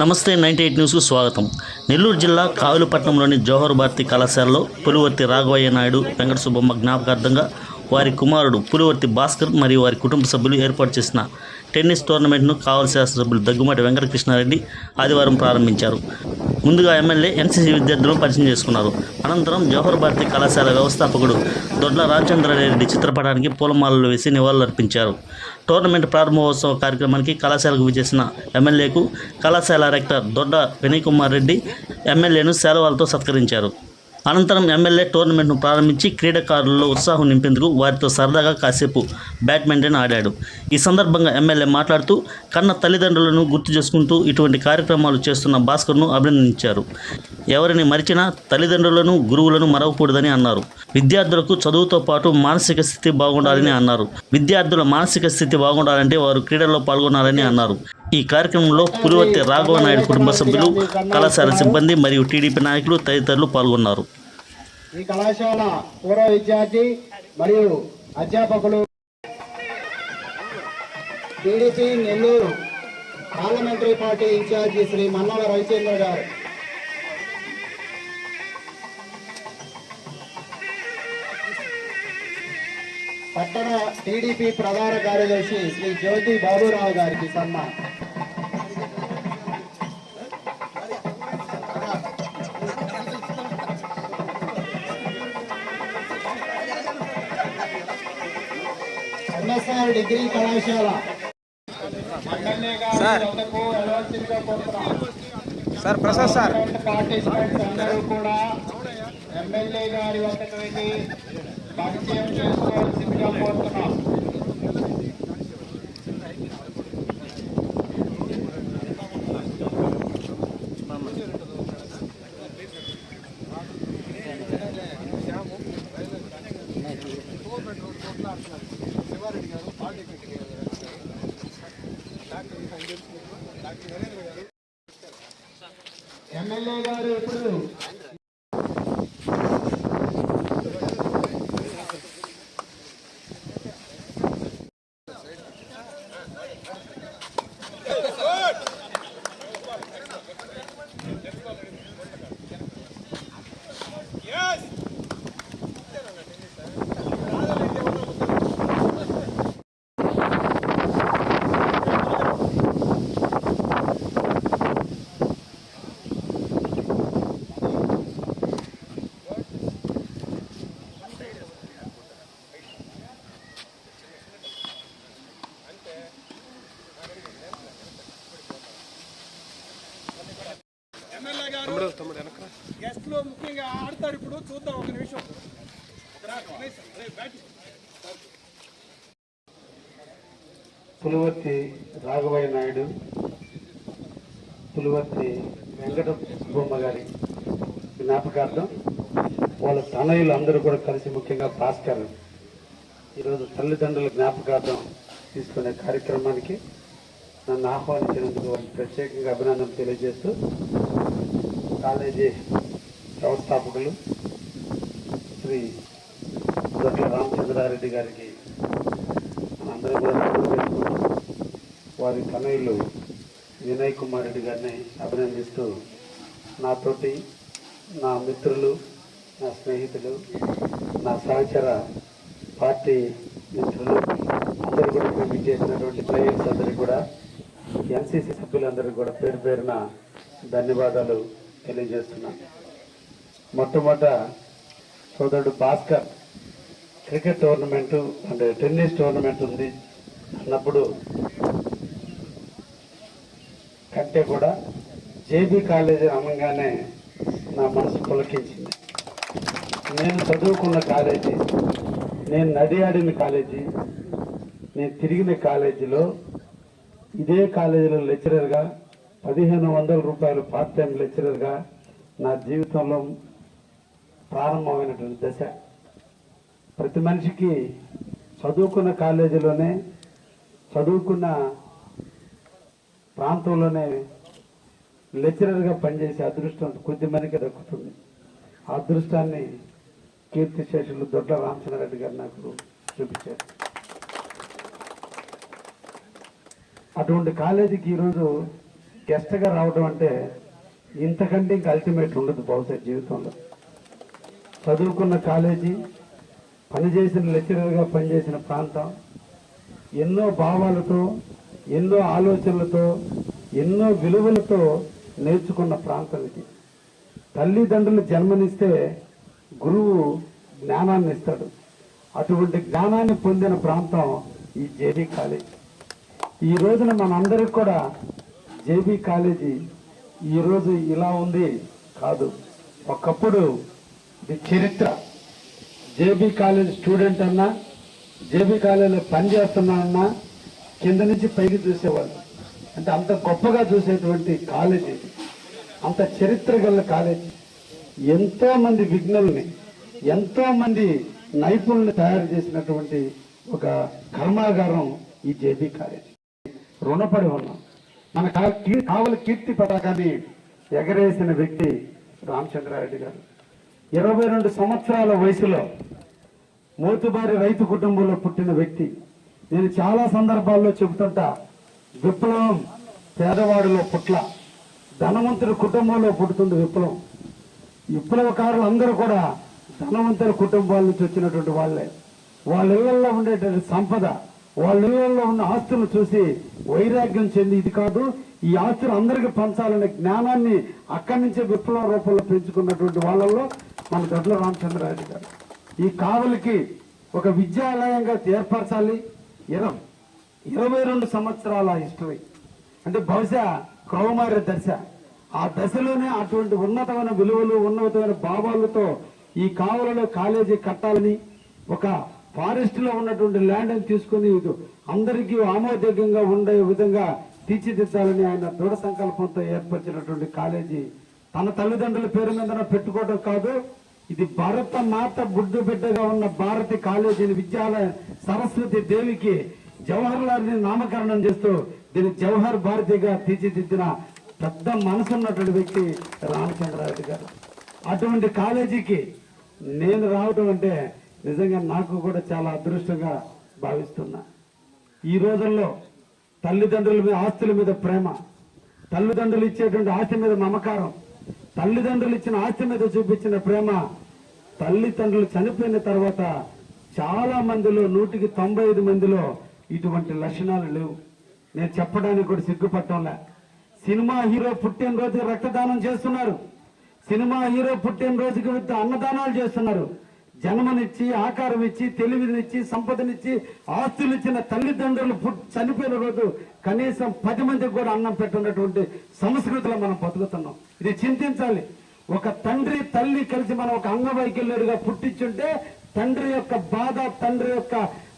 నమస్తే ninety eight న్యూస్కు స్వాగతం. నెల్లూరు జిల్లా కావులపట్నంలోని జవహర్ భారతి కళాశాలలో పులివర్తి రాఘవయ్య నాయుడు వెంకట సుబ్బమ్మ జ్ఞాపకార్థంగా వారి కుమారుడు పులివర్తి భాస్కర్ మరియు వారి కుటుంబ సభ్యులు ఏర్పాటు చేసిన టెన్నిస్ టోర్నమెంట్ను కావలి శాసనసభ్యులు దగ్గుమాటి వెంకటకృష్ణారెడ్డి ఆదివారం ప్రారంభించారు. ముందుగా ఎమ్మెల్యే ఎన్సీసీ విద్యార్థులను పరిచయం చేసుకున్నారు. అనంతరం జవహర్ భారతి కళాశాల వ్యవస్థాపకుడు దొడ్ల రాజేంద్రారెడ్డి చిత్రపటానికి పూలమాలలు వేసి నివాళులర్పించారు. టోర్నమెంట్ ప్రారంభోత్సవ కార్యక్రమానికి కళాశాలకు విచ్చేసిన ఎమ్మెల్యేకు కళాశాల రెక్టర్ దొడ్డ వినయ్ కుమార్ రెడ్డి ఎమ్మెల్యేను సెలవులతో సత్కరించారు. అనంతరం ఎమ్మెల్యే టోర్నమెంట్ను ప్రారంభించి క్రీడాకారుల్లో ఉత్సాహం నింపేందుకు వారితో సరదాగా కాసేపు బ్యాడ్మింటన్ ఆడాడు. ఈ సందర్భంగా ఎమ్మెల్యే మాట్లాడుతూ కన్న తల్లిదండ్రులను గుర్తు చేసుకుంటూ ఇటువంటి కార్యక్రమాలు చేస్తున్న భాస్కర్ను అభినందించారు. ఎవరిని మరిచినా తల్లిదండ్రులను గురువులను మరవకూడదని అన్నారు. విద్యార్థులకు చదువుతో పాటు మానసిక స్థితి బాగుండాలని అన్నారు. విద్యార్థుల మానసిక స్థితి బాగుండాలంటే వారు క్రీడల్లో పాల్గొనాలని అన్నారు. ఈ కార్యక్రమంలో పులివర్తి రాఘవ నాయుడు కుటుంబ సభ్యులు కళాశాల సిబ్బంది మరియు టీడీపీ నాయకులు తదితరులు పాల్గొన్నారు. ఈ కళాశాల పూర్వ విద్యార్థి మరియు అధ్యాపకులు TDP Nellore parliamentary party incharge Shri Mannala Ravichandra garu. పట్టణ టీడీపీ ప్రధాన కార్యదర్శి శ్రీ జ్యోతి బాబురావు గారికి సన్మానం. ఎంఎస్ఆర్ డిగ్రీ కళాశాల. గారి. Sir Prasad sir. కూడా ఎమ్మెల్యే గారి వద్దకు వెళ్ళి పరిచయం చేసుకోవాల్సిందిగా కోరుతున్నాం. ఎమ్మెల్యే గారు ఇప్పుడు తమ్ముడు తమ్ముడు వెనక గెస్ట్లో ముఖ్యంగా ఆడతారు ఇప్పుడు చూద్దాం ఒక నిమిషం. పులివర్తి రాఘవయ్య నాయుడు పులివర్తి వెంకట బొమ్మ గారి జ్ఞాపకార్థం వాళ్ళ తనయులు అందరూ కూడా కలిసి ముఖ్యంగా భాస్కర్ ఈరోజు తల్లిదండ్రుల జ్ఞాపకార్థం తీసుకునే కార్యక్రమానికి నన్ను ఆహ్వానించినందుకు ప్రత్యేకంగా అభినందనలు తెలియజేస్తూ కాలేజీ వ్యవస్థాపకులు శ్రీ దొడ్ల రామచంద్రారెడ్డి గారికి అందరూ కూడా చేసుకుంటూ వారి తనయులు వినయ్ కుమార్ రెడ్డి గారిని అభినందిస్తూ నాతోటి నా మిత్రులు నా స్నేహితులు నా సహచర పార్టీ మిత్రులు అందరూ కూడా చేసినటువంటి ప్లేయర్స్ అందరికీ కూడా ఎన్సీసీ సభ్యులందరికీ కూడా పేరు పేరున ధన్యవాదాలు తెలియజేస్తున్నాను మొట్టమొదట సోదరుడు భాస్కర్ క్రికెట్ టోర్నమెంటు అంటే టెన్నిస్ టోర్నమెంట్ ఉంది అన్నప్పుడు కంటే కూడా జేబీ కాలేజీ అనగానే నా మనసు పులకించింది. నేను చదువుకున్న కాలేజీ నేను నడి ఆడిన కాలేజీ నేను తిరిగిన కాలేజీలో ఇదే కాలేజీలో లెక్చరర్గా పదిహేను వందల రూపాయలు పార్ట్ టైం లెక్చరర్గా నా జీవితంలో ప్రారంభమైనటువంటి దశ. ప్రతి మనిషికి చదువుకున్న కాలేజీలోనే చదువుకున్న ప్రాంతంలోనే లెక్చరర్గా పనిచేసే అదృష్టం కొద్ది మందికి దక్కుతుంది. ఆ అదృష్టాన్ని కీర్తిశేషులు దొడ్ల రామచంద్రరెడ్డి గారు నాకు చూపించారు. అటువంటి కాలేజీకి ఈరోజు గెస్ట్గా రావడం అంటే ఇంతకంటే ఇంకా అల్టిమేట్ ఉండదు బహుశా జీవితంలో. చదువుకున్న కాలేజీ పనిచేసిన లెక్చరర్గా పనిచేసిన ప్రాంతం ఎన్నో భావాలతో ఎన్నో ఆలోచనలతో ఎన్నో విలువలతో నేర్చుకున్న ప్రాంతం ఇది. తల్లిదండ్రులు జన్మనిస్తే గురువు జ్ఞానాన్ని ఇస్తాడు. అటువంటి జ్ఞానాన్ని పొందిన ప్రాంతం ఈ జేబీ కాలేజ్. ఈ రోజున మనందరికి కూడా జేబీ కాలేజీ ఈరోజు ఇలా ఉంది కాదు. ఒకప్పుడు ఇది చరిత్ర. జేబీ కాలేజ్ స్టూడెంట్ అన్నా జేబీ కాలేజీలో పనిచేస్తున్నా అన్నా కింద నుంచి పైకి చూసేవాళ్ళు. అంటే అంత గొప్పగా చూసేటువంటి కాలేజ్ ఇది. అంత చరిత్ర గల కాలేజ్. ఎంతోమంది విఘ్నుల్ని ఎంతోమంది నైపుణుల్ని తయారు చేసినటువంటి ఒక కర్మాగారం ఈ జేబీ కాలేజ్. రుణపడి ఉన్నాం. మన కా- కీ- కావలి కీర్తి పతాకాన్ని ఎగరేసిన వ్యక్తి రామచంద్రారెడ్డి గారు. ఇరవై రెండు సంవత్సరాల వయసులో మోతుబారి రైతు కుటుంబంలో పుట్టిన వ్యక్తి. నేను చాలా సందర్భాల్లో చెబుతుంటా విప్లవం పేదవాడిలో పుట్ల. ధనవంతుడి కుటుంబంలో పుడుతుంది విప్లవం. విప్లవకారులు అందరూ కూడా ధనవంతుల కుటుంబాల నుంచి వచ్చినటువంటి వాళ్ళే. వాళ్ళ ఇళ్ళలో ఉండేటువంటి సంపద వాళ్ళ ఇళ్ళలో ఉన్న ఆస్తులు చూసి వైరాగ్యం చెంది ఇది కాదు ఈ ఆస్తులు అందరికీ పంచాలనే జ్ఞానాన్ని అక్కడి నుంచే విప్లవ రూపంలో పెంచుకున్నటువంటి వాళ్ళల్లో మన దొడ్ల రామచంద్రారెడ్డి గారు. ఈ కావలికి ఒక విద్యాలయంగా ఏర్పరచాలి. ఇరవై ఇరవై రెండు సంవత్సరాల హిస్టరీ. అంటే బహుశా క్రౌమార్య దశ. ఆ దశలోనే అటువంటి ఉన్నతమైన విలువలు ఉన్నతమైన భావాలతో ఈ కావలలో కాలేజీ కట్టాలని ఒక ఫారెస్ట్లో ఉన్నటువంటి ల్యాండ్ తీసుకుని అందరికీ ఆమోదయోగ్యంగా ఉండే విధంగా తీర్చిదిద్దాలని ఆయన దృఢ సంకల్పంతో ఏర్పరిచినటువంటి కాలేజీ తన తల్లిదండ్రుల పేరు మీద పెట్టుకోవడం కాదు ఇది భారత మాత బుడ్డు బిడ్డగా ఉన్న భారతి కాలేజీని విద్యాలయ సరస్వతి దేవికి జవహర్ లాల్ని నామకరణం చేస్తూ దీన్ని జవహర్ భారతిగా తీర్చిదిద్దిన పెద్ద మనసున్నటువంటి వ్యక్తి రామచంద్రారెడ్డి గారు. అటువంటి కాలేజీకి నేను రావడం అంటే నిజంగా నాకు కూడా చాలా అదృష్టంగా భావిస్తున్నా. ఈ రోజుల్లో తల్లిదండ్రుల మీద ఆస్తుల మీద ప్రేమ తల్లిదండ్రులు ఇచ్చేటువంటి ఆస్తి మీద మమకారం తల్లిదండ్రులు ఇచ్చిన ఆస్తి మీద చూపించిన ప్రేమ తల్లిదండ్రులు చనిపోయిన తర్వాత చాలా మందిలో నూటికి తొంభై ఐదు మందిలో ఇటువంటి లక్షణాలు లేవు. నేను చెప్పడానికి కూడా సిగ్గుపట్టంలే సినిమా హీరో పుట్టినరోజు రక్తదానం చేస్తున్నారు. సినిమా హీరో పుట్టినరోజుకి రోజుకి అన్నదానాలు చేస్తున్నారు. జన్మనిచ్చి ఆకారం ఇచ్చి తెలివినిచ్చి సంపదనిచ్చి ఆస్తులు ఇచ్చిన తల్లిదండ్రులు చనిపోయిన రోజు కనీసం పది మందికి కూడా అన్నం పెట్టున్నటువంటి సంస్కృతిలో మనం బతుకుతున్నాం. ఇది చింతించాలి. ఒక తండ్రి తల్లి కలిసి మనం ఒక అంగవైకల్యుడిగా పుట్టించుంటే తండ్రి యొక్క బాధ తండ్రి యొక్క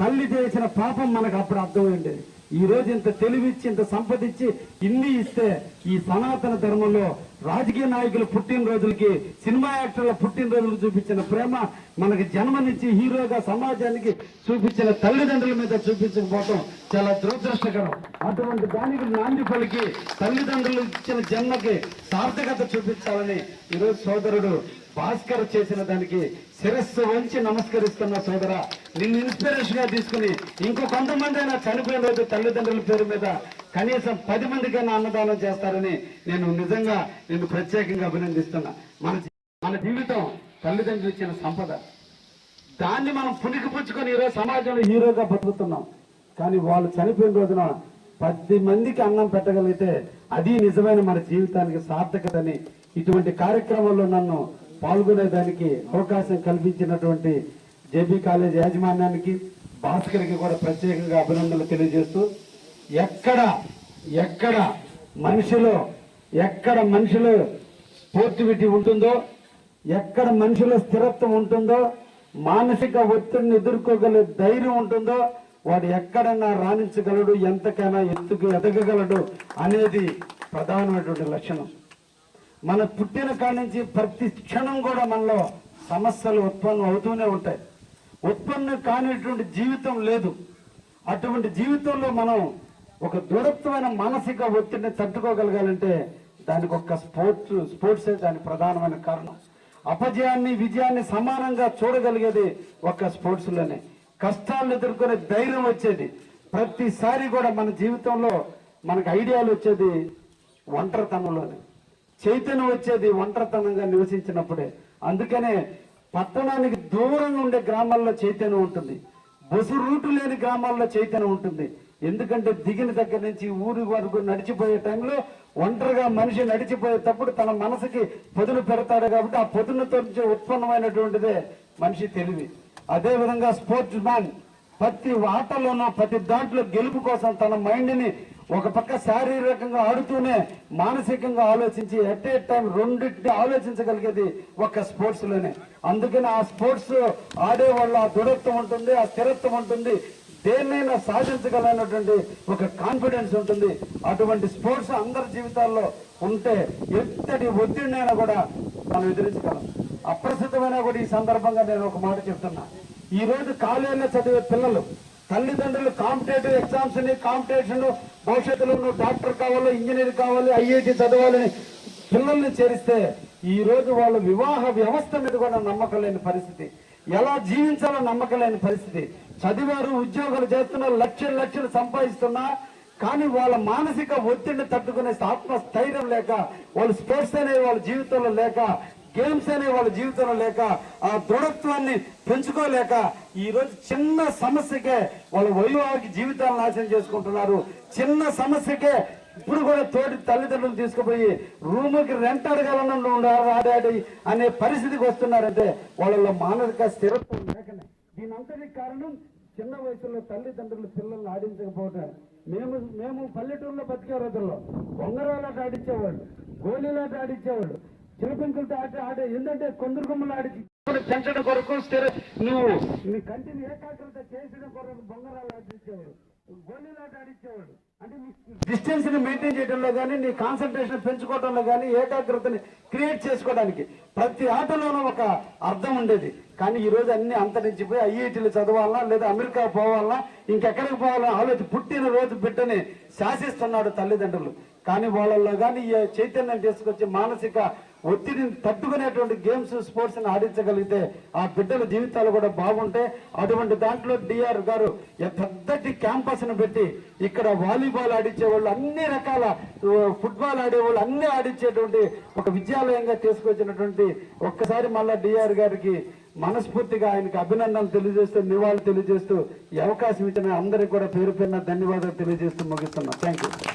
తల్లి చేసిన పాపం మనకు అప్పుడు అర్థమైండేది ఈ రోజు ఇంత తెలివిచ్చి ఇంత సంపదించి ఇన్ని ఇస్తే ఈ సనాతన ధర్మంలో రాజకీయ నాయకులు పుట్టినరోజులకి సినిమా యాక్టర్ల పుట్టినరోజులు చూపించిన ప్రేమ మనకి జన్మనిచ్చి హీరోగా సమాజానికి చూపించిన తల్లిదండ్రుల మీద చూపించకపోవటం చాలా దురదృష్టకరం. అటువంటి దానికి నాంది పలికి తల్లిదండ్రులు ఇచ్చిన జన్మకి సార్థకత చూపించాలని ఈరోజు సోదరుడు భాస్కర్ చేసిన దానికి శిరస్సు వంచి నమస్కరిస్తున్న సోదర నిన్ను ఇన్స్పిరేషన్గా తీసుకుని ఇంకో కొంతమంది అయినా చనిపోయిన రోజు తల్లిదండ్రుల పేరు మీద కనీసం పది మందికైనా అన్నదానం చేస్తారని నేను నిజంగా నిన్ను ప్రత్యేకంగా అభినందిస్తున్నా. మన మన జీవితం తల్లిదండ్రులు ఇచ్చిన సంపద. దాన్ని మనం పుణికిపుచ్చుకొని ఈరోజు సమాజంలో హీరోగా బతుకుతున్నాం. కానీ వాళ్ళు చనిపోయిన రోజున పది మందికి అన్నం పెట్టగలిగితే అది నిజమైన మన జీవితానికి సార్థకతని ఇటువంటి కార్యక్రమంలో నన్ను పాల్గొనేదానికి అవకాశం కల్పించినటువంటి జేబీ కాలేజ్ యాజమాన్యానికి భాస్కర్కి కూడా ప్రత్యేకంగా అభినందనలు తెలియజేస్తూ ఎక్కడ ఎక్కడ మనిషిలో ఎక్కడ మనిషిలో స్పోర్టివిటీ ఉంటుందో ఎక్కడ మనిషిలో స్థిరత్వం ఉంటుందో మానసిక ఒత్తిడిని ఎదుర్కోగల ధైర్యం ఉంటుందో వాడు ఎక్కడన్నా రాణించగలడు ఎంతకైనా ఎత్తుకు ఎదగగలడు అనేది ప్రధానమైనటువంటి లక్షణం. మన పుట్టిన కాడి నుంచి ప్రతి క్షణం కూడా మనలో సమస్యలు ఉత్పన్నం అవుతూనే ఉంటాయి. ఉత్పన్నం కానిటువంటి జీవితం లేదు. అటువంటి జీవితంలో మనం ఒక దృఢత్వమైన మానసిక ఒత్తిడిని తట్టుకోగలగాలంటే దానికి ఒక స్పోర్ట్స్ స్పోర్ట్సే దానికి ప్రధానమైన కారణం. అపజయాన్ని విజయాన్ని సమానంగా చూడగలిగేది ఒక స్పోర్ట్స్లోనే. కష్టాలను ఎదుర్కొనే ధైర్యం వచ్చేది. ప్రతిసారి కూడా మన జీవితంలో మనకు ఐడియాలు వచ్చేది ఒంటరితనంలోనే. చైతన్యం వచ్చేది ఒంటరితనంగా నివసించినప్పుడే. అందుకనే పట్టణానికి దూరంగా ఉండే గ్రామాల్లో చైతన్యం ఉంటుంది. బస్సు రూటు లేని గ్రామాల్లో చైతన్యం ఉంటుంది. ఎందుకంటే దిగిన దగ్గర నుంచి ఊరి వరకు నడిచిపోయే టైంలో ఒంటరిగా మనిషి నడిచిపోయేటప్పుడు తన మనసుకి పొదును పెడతాడు కాబట్టి ఆ పొదునుతో నుంచి ఉత్పన్నమైనటువంటిదే మనిషి తెలివి. అదేవిధంగా స్పోర్ట్స్ మ్యాన్ ప్రతి ఆటలోనూ ప్రతి దాంట్లో గెలుపు కోసం తన మైండ్ని ఒక పక్క శారీరకంగా ఆడుతూనే మానసికంగా ఆలోచించి ఎట్ ఏ టైం రెండింటిని ఆలోచించగలిగేది ఒక స్పోర్ట్స్లోనే. అందుకని ఆ స్పోర్ట్స్ ఆడే వాళ్ళ ఆ దృఢత్వం ఉంటుంది ఆ స్థిరత్వం ఉంటుంది దేన్నైనా సాధించగలనటువంటి ఒక కాన్ఫిడెన్స్ ఉంటుంది. అటువంటి స్పోర్ట్స్ అందరి జీవితాల్లో ఉంటే ఎంతటి ఒత్తిడినైనా కూడా మనం ఎదిరించగలం. అప్రసిద్ధమైన కూడా ఈ సందర్భంగా నేను ఒక మాట చెప్తున్నా. ఈ రోజు కాలేజీలో చదివే పిల్లలు తల్లిదండ్రులు కాంపిటేటివ్ ఎగ్జామ్స్ని కాంపిటేషన్ భవిష్యత్తులో నువ్వు డాక్టర్ కావాలి ఇంజనీర్ కావాలి ఐఐటి చదవాలని పిల్లల్ని చేరిస్తే ఈ రోజు వాళ్ళ వివాహ వ్యవస్థ మీద కూడా నమ్మకం లేని పరిస్థితి. ఎలా జీవించాలో నమ్మకం లేని పరిస్థితి. చదివారు ఉద్యోగాలు చేస్తున్న లక్షలు లక్షలు సంపాదిస్తున్నా కానీ వాళ్ళ మానసిక ఒత్తిడిని తట్టుకునే ఆత్మస్థైర్యం లేక వాళ్ళు స్పోర్ట్స్ అనే వాళ్ళ జీవితంలో లేక గేమ్స్ అనే వాళ్ళ జీవితంలో లేక ఆ దృఢత్వాన్ని పెంచుకోలేక ఈరోజు చిన్న సమస్యకే వాళ్ళ వైవాహిక జీవితాలను నాశనం చేసుకుంటున్నారు. చిన్న సమస్యకే ఇప్పుడు కూడా తోటి తల్లిదండ్రులు తీసుకుపోయి రూముకి రెంట్ అడగాలన్న ఆడాడి అనే పరిస్థితికి వస్తున్నారంటే వాళ్ళలో మానసిక స్థిరత్వం లేకనే. దీనంతటి కారణం చిన్న వయసులో తల్లిదండ్రులు పిల్లల్ని ఆడించకపోవటం. మేము మేము పల్లెటూరులో బతికే రోజుల్లో ఉంగరాలాట ఆడించేవాళ్ళు గోళీలాట ఆడించేవాళ్ళు. చిలపెంకులతో ఆట ఆడే ఏంటంటే కొందరు గుమ్మలు ఆడించి పెంచడం కొరకు స్థిర నువ్వు నీ కంటిని ఏకాగ్రత చేసిన కొరకు బొంగరాలు ఆడించేవాడు గోళీలాట ఆడించేవాడు అంటే డిస్టెన్స్ని మెయింటైన్ చేయడంలో కానీ నీ కాన్సన్ట్రేషన్ పెంచుకోవడంలో కానీ ఏకాగ్రతని క్రియేట్ చేసుకోవడానికి ప్రతి ఆటలోనూ ఒక అర్థం ఉండేది. కానీ ఈ రోజు అన్ని అంతరించిపోయి ఐఐటీలు చదవాలన్నా లేదా అమెరికా పోవాలన్నా ఇంకెక్కడికి పోవాలన్నా ఆలోచన పుట్టిన రోజు బిడ్డని శాసిస్తున్నాడు తల్లిదండ్రులు. కానీ వాళ్ళల్లో కానీ ఈ చైతన్యం తీసుకొచ్చి మానసిక ఒత్తిడిని తట్టుకునేటువంటి గేమ్స్ స్పోర్ట్స్ని ఆడించగలిగితే ఆ బిడ్డల జీవితాలు కూడా బాగుంటాయి అటువంటి దాంట్లో డిఆర్ గారు పెద్దటి క్యాంపస్ను పెట్టి ఇక్కడ వాలీబాల్ ఆడించే వాళ్ళు అన్ని రకాల ఫుట్బాల్ ఆడేవాళ్ళు అన్ని ఆడించేటువంటి ఒక విద్యాలయంగా తీసుకొచ్చినటువంటి ఒక్కసారి మళ్ళా డిఆర్ గారికి మనస్ఫూర్తిగా ఆయనకి అభినందనలు తెలియజేస్తూ నివాళులు తెలియజేస్తూ ఈ అవకాశం ఇచ్చిన అందరికీ కూడా పేరు పేరున ధన్యవాదాలు తెలియజేస్తూ ముగిస్తున్నాం. Thank you